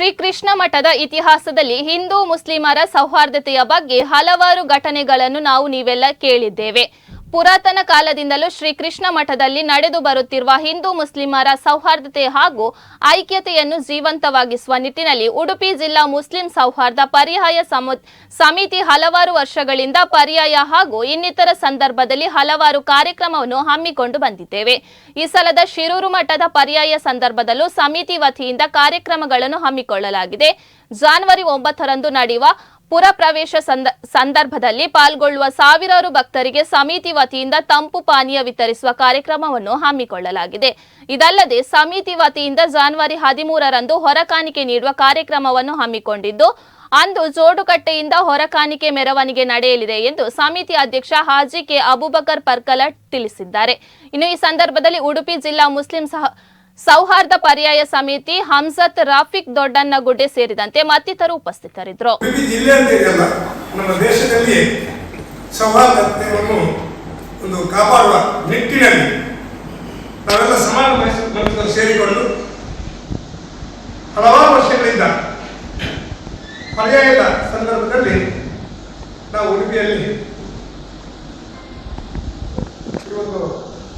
ಶ್ರೀಕೃಷ್ಣ ಮಠದ ಇತಿಹಾಸದಲ್ಲಿ ಹಿಂದೂ ಮುಸ್ಲಿಮರ ಸೌಹಾರ್ದತೆಯ ಬಗ್ಗೆ ಹಲವಾರು ಘಟನೆಗಳನ್ನು ನಾವು ನೀವೆಲ್ಲ ಕೇಳಿದ್ದೇವೆ. ಪುರಾತನ ಕಾಲದಿಂದಲೂ ಶ್ರೀಕೃಷ್ಣ ಮಠದಲ್ಲಿ ನಡೆದು ಬರುತ್ತಿರುವ ಹಿಂದೂ ಮುಸ್ಲಿಮರ ಸೌಹಾರ್ದತೆ ಹಾಗೂ ಐಕ್ಯತೆಯನ್ನು ಜೀವಂತವಾಗಿಸುವ ನಿಟ್ಟಿನಲ್ಲಿ ಉಡುಪಿ ಜಿಲ್ಲಾ ಮುಸ್ಲಿಂ ಸೌಹಾರ್ದ ಪರ್ಯಾಯ ಸಮು ಸಮಿತಿ ಹಲವಾರು ವರ್ಷಗಳಿಂದ ಪರ್ಯಾಯ ಹಾಗೂ ಇನ್ನಿತರ ಸಂದರ್ಭದಲ್ಲಿ ಹಲವಾರು ಕಾರ್ಯಕ್ರಮವನ್ನು ಹಮ್ಮಿಕೊಂಡು ಬಂದಿದ್ದೇವೆ. ಈ ಸಲದ ಶಿರೂರು ಮಠದ ಪರ್ಯಾಯ ಸಂದರ್ಭದಲ್ಲೂ ಸಮಿತಿ ವತಿಯಿಂದ ಕಾರ್ಯಕ್ರಮಗಳನ್ನು ಹಮ್ಮಿಕೊಳ್ಳಲಾಗಿದೆ. ಜಾನ್ವರಿ ಒಂಬತ್ತರಂದು ನಡೆಯುವ ಪುರ ಪ್ರವೇಶ ಸಂದ, ಸಂದರ್ಭದಲ್ಲಿ ಪಾಲ್ಗೊಳ್ಳುವ ಸಾವಿರಾರು ಭಕ್ತರಿಗೆ ಸಮಿತಿ ವತಿಯಿಂದ ತಂಪು ಪಾನೀಯ ವಿತರಿಸುವ ಕಾರ್ಯಕ್ರಮವನ್ನು ಹಮ್ಮಿಕೊಳ್ಳಲಾಗಿದೆ. ಇದಲ್ಲದೆ ಸಮಿತಿ ವತಿಯಿಂದ ಜಾನ್ವರಿ ಹದಿಮೂರರಂದು ಹೊರಕಾಣಿಕೆ ನೀಡುವ ಕಾರ್ಯಕ್ರಮವನ್ನು ಹಮ್ಮಿಕೊಂಡಿದ್ದು, ಅಂದು ಜೋಡುಕಟ್ಟೆಯಿಂದ ಹೊರಕಾಣಿಕೆ ಮೆರವಣಿಗೆ ನಡೆಯಲಿದೆ ಎಂದು ಸಮಿತಿ ಅಧ್ಯಕ್ಷ ಹಾಜಿ ಕೆ. ಅಬುಬಕರ್ ಪರ್ಕಲ ತಿಳಿಸಿದ್ದಾರೆ. ಇನ್ನು ಈ ಸಂದರ್ಭದಲ್ಲಿ ಉಡುಪಿ ಜಿಲ್ಲಾ ಮುಸ್ಲಿಂ ಸಹ ಸೌಹಾರ್ದ ಪರ್ಯಾಯ ಸಮಿತಿ ಹಂಸತ್ ರಾಫಿಕ್ ದೊಡ್ಡನ್ನಗುಡ್ಡೆ ಸೇರಿದಂತೆ ಮತ್ತಿತರರು ಉಪಸ್ಥಿತರಿದ್ದರು. ನಮ್ಮ ದೇಶದಲ್ಲಿ ಸೌಹಾರ್ದತೆಯನ್ನು ಹಲವಾರು ವರ್ಷಗಳಿಂದ ಪರ್ಯಾಯದ ಸಂದರ್ಭದಲ್ಲಿ ನಾವು ಉಡುಪಿಯಲ್ಲಿ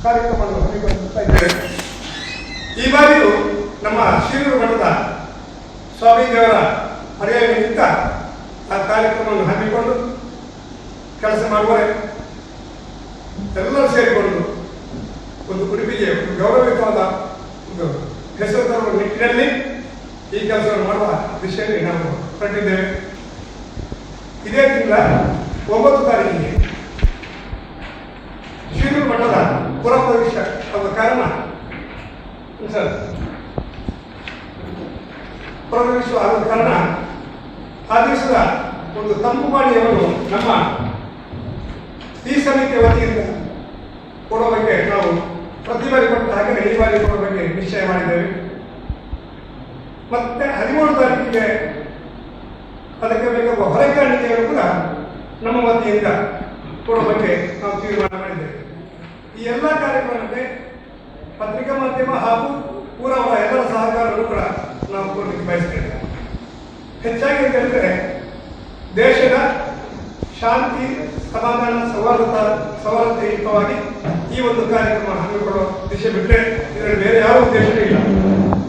ಕಾರ್ಯಕ್ರಮವನ್ನು ಇದ್ದೇವೆ. ಈ ಬಾರಿಯೂ ನಮ್ಮ ಶಿರೂರು ಮಠದ ಸ್ವಾಮೀಜಿಯವರ ಪರ್ಯಾಯ ನಿಮಿತ್ತ ಆ ಕಾರ್ಯಕ್ರಮವನ್ನು ಹಮ್ಮಿಕೊಂಡು ಕೆಲಸ ಮಾಡುವರೆ ಎಲ್ಲರೂ ಸೇರಿಕೊಂಡು ಒಂದು ಉಡುಪಿಗೆ ಒಂದು ಗೌರವಯುತವಾದ ಒಂದು ಹೆಸರು ತರುವ ನಿಟ್ಟಿನಲ್ಲಿ ಈ ಕೆಲಸವನ್ನು ಮಾಡುವ ದಿಶೆಯಲ್ಲಿ ನಾವು ಹೊರಟಿದ್ದೇವೆ. ಇದೇ ತಿಂಗಳ ಒಂಬತ್ತು ತಾರೀಕಿಗೆ ಶಿರೂರು ಮಠದ ಪುರಪ್ರವೇಶ ಆದ ಕಾರಣ ಪ್ರವೇಶ ಆದ ಕಾರಣ ಆ ದಿವಸದ ಒಂದು ತಂಪು ಪಾನೀಯವನ್ನು ನಮ್ಮ ಈ ಸಮಿತಿಯ ವತಿಯಿಂದ ಕೊಡುವ ಬಗ್ಗೆ ನಾವು ಪ್ರತಿ ಬಾರಿ ಕೊಟ್ಟ ಹಾಗೆ ಈ ಬಾರಿ ಕೊಡುವ ಬಗ್ಗೆ ನಿಶ್ಚಯ ಮಾಡಿದ್ದೇವೆ. ಮತ್ತೆ ಹದಿಮೂರು ತಾರೀಕಿಗೆ ಅದಕ್ಕೆ ಬೇಕಾಗುವ ಹೊರಕಾಣಿಕೆಯನ್ನು ಕೂಡ ನಮ್ಮ ವತಿಯಿಂದ ಕೊಡುವ ಬಗ್ಗೆ ನಾವು ತೀರ್ಮಾನ ಮಾಡಿದ್ದೇವೆ. ಈ ಎಲ್ಲ ಕಾರ್ಯಕ್ರಮಕ್ಕೆ ಪತ್ರಿಕಾ ಮಾಧ್ಯಮ ಹಾಗೂ ಪೂರವರ ಎಲ್ಲರ ಸಹಕಾರವನ್ನು ಕೂಡ ನಾವು ಕೊಡಲಿಕ್ಕೆ ಬಯಸ್ತೇವೆ ಹೆಚ್ಚಾಗಿ ಅಂತ ದೇಶದ ಶಾಂತಿ, ಸಮಾಧಾನ, ಸೌಹಾರ್ದತ ಸೌಹಾರ್ದಯುತವಾಗಿ ಈ ಒಂದು ಕಾರ್ಯಕ್ರಮ ಹಮ್ಮಿಕೊಳ್ಳುವ ದಿಶೆ ಬಿಟ್ಟರೆ ಇದರಲ್ಲಿ ಬೇರೆ ಯಾವ ಉದ್ದೇಶವೂ ಇಲ್ಲ.